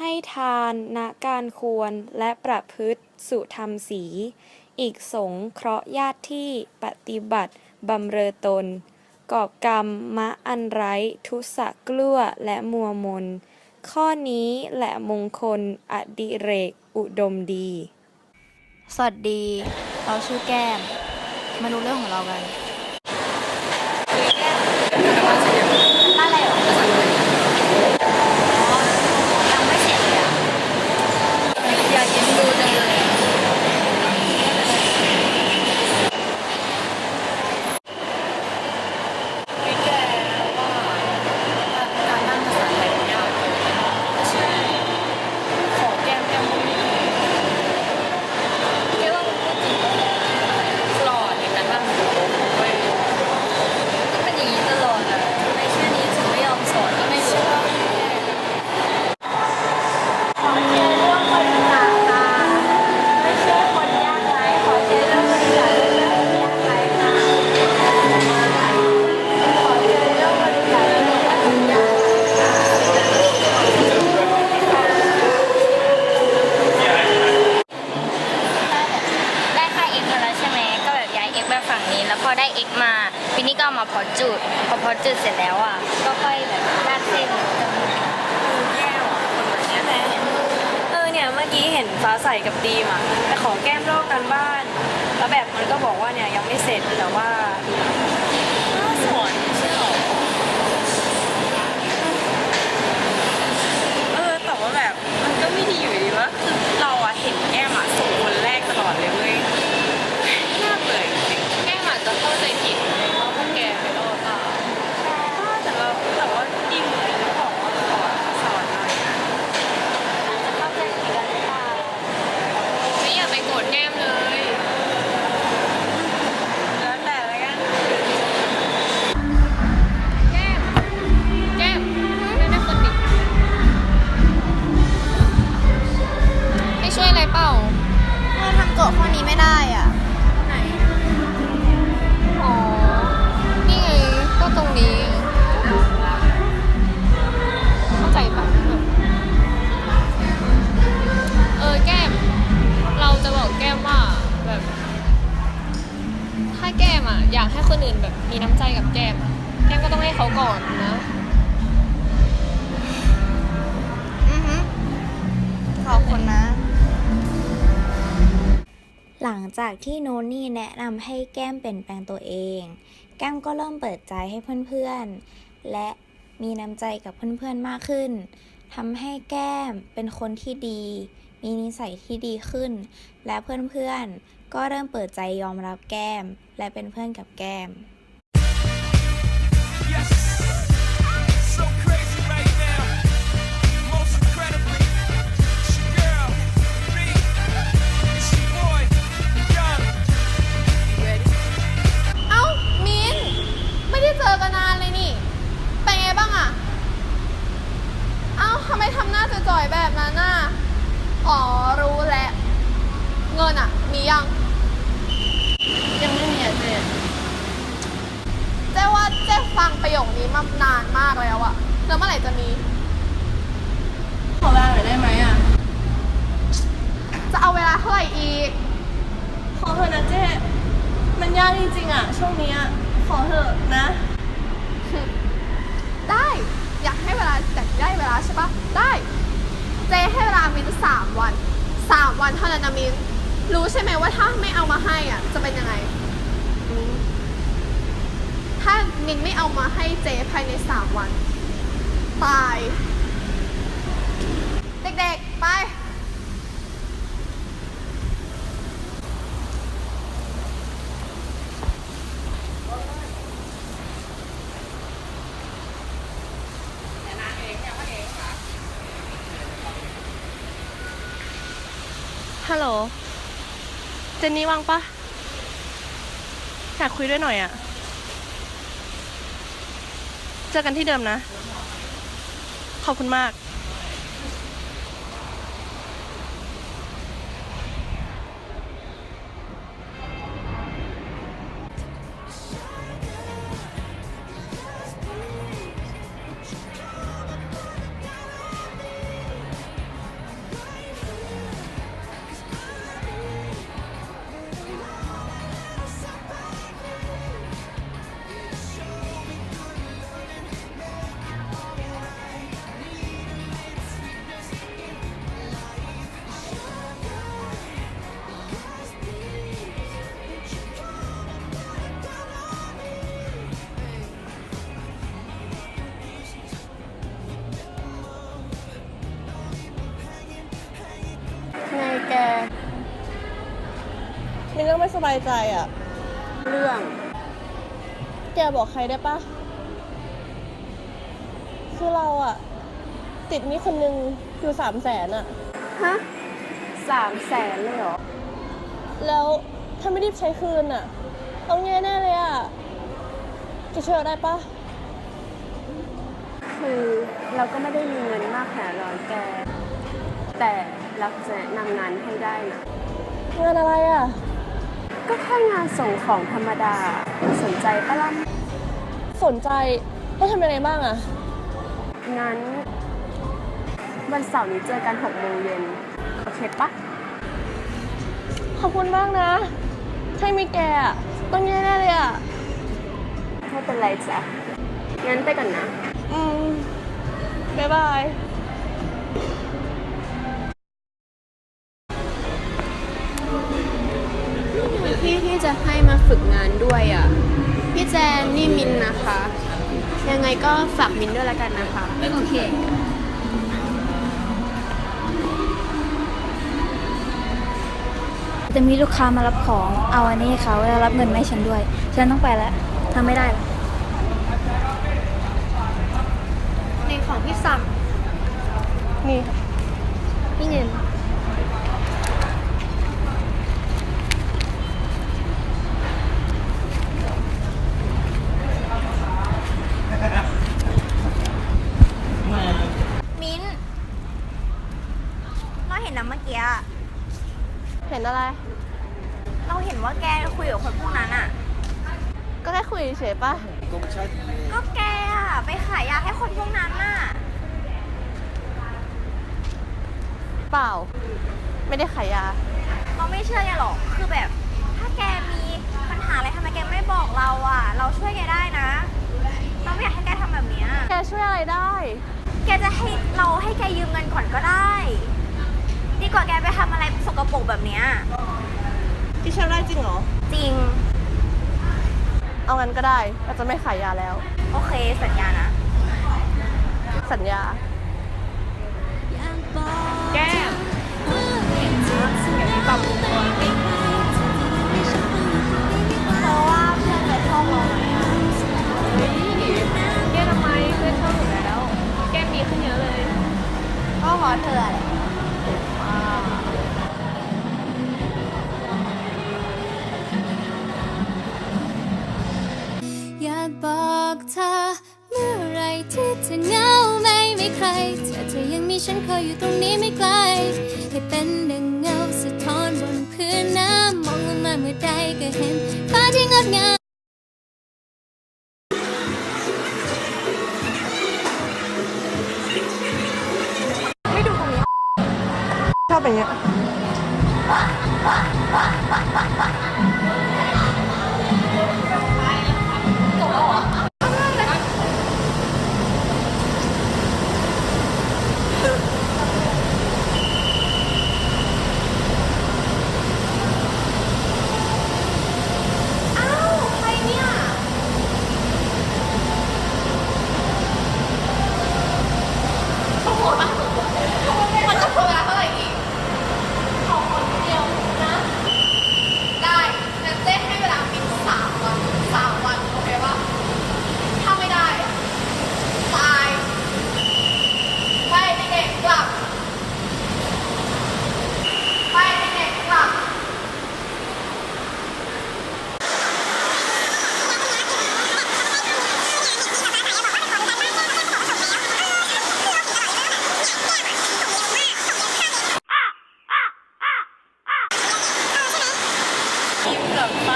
ให้ทานณการควรและประพฤติสุธรรมสี อีกสงเคราะห์ญาติที่ปฏิบัติบำเรอตน กอบกรรมมะอันไร้ทุสะกลั้วและมัวมน ข้อนี้แหละมงคลอดิเรกอุดมดี สวัสดี เราชื่อแก้ม มาดูเรื่องของเรากัน อามาพอจุด พอพอจุดเสร็จแล้วอะ ก็ค่อยแบบลาดเส้นจนแย่ว่ะคนแบบเนี้ยแหละเออเนี่ยเมื่อกี้เห็นฟ้าใสกับดีมอะไปขอแก้มลอกกันบ้าน แล้วแบบมันก็บอกว่าเนี่ยยังไม่เสร็จแต่ว่า อะอยากให้คนอื่นแบบมีน้ำใจกับแก้มอะแก้มก็ต้องให้เขาก่อนนะอือฮึขอบคุณนะ หลังจากที่โนนี่แนะนำให้แก้มเปลี่ยนแปลงตัวเอง แก้มก็เริ่มเปิดใจให้เพื่อนๆ และมีน้ำใจกับเพื่อนๆมากขึ้นทำให้แก้มเป็นคนที่ดี มีนิสัยที่ดีขึ้น และเพื่อนๆ ก็เริ่มเปิดใจยอมรับแก้ม และเป็นเพื่อนกับแก้ม งินอะมียัง ยังไม่มีอะเจ๊เจ๊ว่าเจ๊ฟังประโยคนี้มานานมากแล้วอะแล้วเมื่อไหร่จะมี ขอเวลาหน่อยได้ไหมอะจะเอาเวลาเท่าไหร่อีก ขอเถอะนะเจ๊มันยากจริงๆอะช่วงนี้อะขอเถอะนะ ได้อยากให้เวลาแต่ได้เวลาใช่ปะได้ เจ๊ให้เวลามินสามวันสามวันเท่านั้นนะมิน รู้ใช่ไหมว่าถ้าไม่เอามาให้อะ จะเป็นยังไง ถ้ามินไม่เอามาให้เจภายในสามวัน ตาย เด็กๆ ไป ฮัลโหล เจนนี่ว่างปะอยากคุยด้วยหน่อยอะเจอกันที่เดิมนะ ขอบคุณมาก มินเรื่องไม่สบายใจอะเรื่อง แกบอกใครได้ปะคือเราอะติดหนี้คนนึงอยู่สามแสนอะฮะสามแสนเลยเหรอ แล้วถ้าไม่รีบใช้คืนอะต้องแย่แน่เลยอะแกช่วยเราได้ปะคือเราก็ไม่ได้มีเงินมากขนาดนั้นแก แต่เราจะแนะนำงานให้ได้นะ งานอะไรอะ ก็แค่งานส่งของธรรมดา สนใจปะล่ะสนใจต้องทำยังไงบ้างอะงั้น วันเสาร์นี้เจอกันหกโมงเย็นโอเคปะขอบคุณมากนะ ใช่มีแกอะต้องแย่แน่เลยอะไม่เป็นไรจ้ะงั้นไปก่อนนะ อืมบ๊ายบาย ยังไงก็ฝากมินด้วยแล้วกันนะคะ โอเค จะมีลูกค้ามารับของ เอาอันนี้เขาแล้วรับเงินมาให้ฉันด้วย ฉันต้องไปแล้วทำไม่ได้หรอกในของพี่สั่งนี่พี่เงินมิ้นท์เราเห็นนะเมื่อกี้อะ เห็นอะไร เราเห็นว่าแกคุยกับคนพวกนั้นอะ ก็แค่คุย เฉยๆปะก็แกอะไปขายยาให้คนพวกนั้นน่ะ เปล่า ไม่ได้ขายยา เราไม่เชื่อแกหรอก คือแบบ ถ้าแกมีปัญหาอะไรทำไมแกไม่บอกเราอะ เราช่วยแกได้นะ เราไม่อยากให้แกทำแบบเนี้ยแกช่วยอะไรได้ แกจะให้เราให้แกยืมเงินก่อนก็ได้ ดีกว่าแกไปทำอะไรสกปรกแบบเนี้ย ที่ช่วยได้จริงเหรอ จริง เอางั้นก็ได้เราจะไม่ขายยาแล้ว โอเคสัญญานะ สัญญา แก้มอย่ามีปรับปรุงตัว บอกเธอ เมื่อไรที่เธอเหงาไม่ไมีใครเธอยังมีฉันคอยอยู่ตรงนี้ไม่ไกล ให้เป็นดังเงาสะท้อนบนพื้นน้ำมองลงมาเมื่อใดก็เห็นฟ้าที่งดงามชอบอย่างเงี้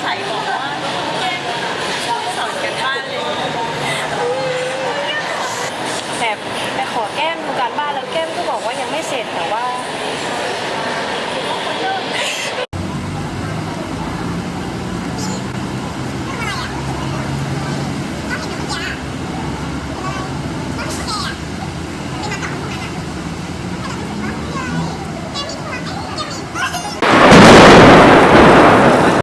ใส่บอกว่าช่วยสอนกันบ้านเลยแบบไปขอแก้มดูการบ้านแล้วแก้มก็บอกว่ายังไม่เสร็จแต่ว่า